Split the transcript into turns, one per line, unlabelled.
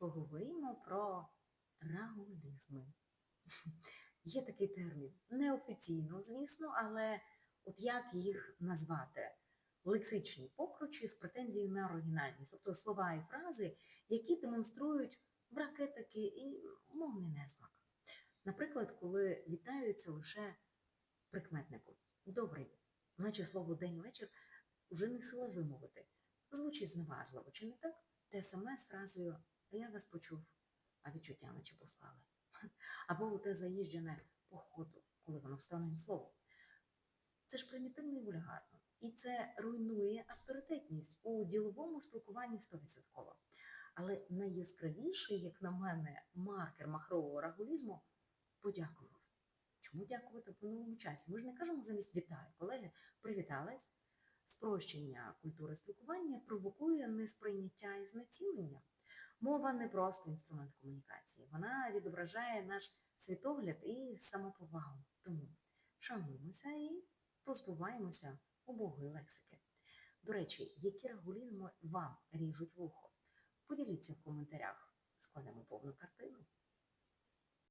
поговоримо про рагулізми. Є такий термін. Неофіційно, звісно, але от як їх назвати? Лексичні покручі з претензією на оригінальність, тобто слова і фрази, які демонструють брак етики і мовний несмак. Наприклад, коли вітаються лише прикметником. Добрий, наче слово день і вечір вже не сила вимовити. Звучить зневажливо, чи не так? Те саме з фразою «А я вас почув, а відчуття наче послали. Або те заїжджене походу, коли воно встане слово. Це ж примітивно і вульгарно. І це руйнує авторитетність у діловому спілкуванні 100%. Але найяскравіший, як на мене, маркер махрового рагулізму подякував. Чому дякувати в минулому часі? Ми ж не кажемо замість вітаю, колеги, привітались. Спрощення культури спілкування провокує несприйняття і знецінення. Мова не просто інструмент комунікації, вона відображає наш світогляд і самоповагу. Тому шануємося і позбуваємося убогої лексики. До речі, які регулізми вам ріжуть вухо? Поділіться в коментарях, складемо повну картину.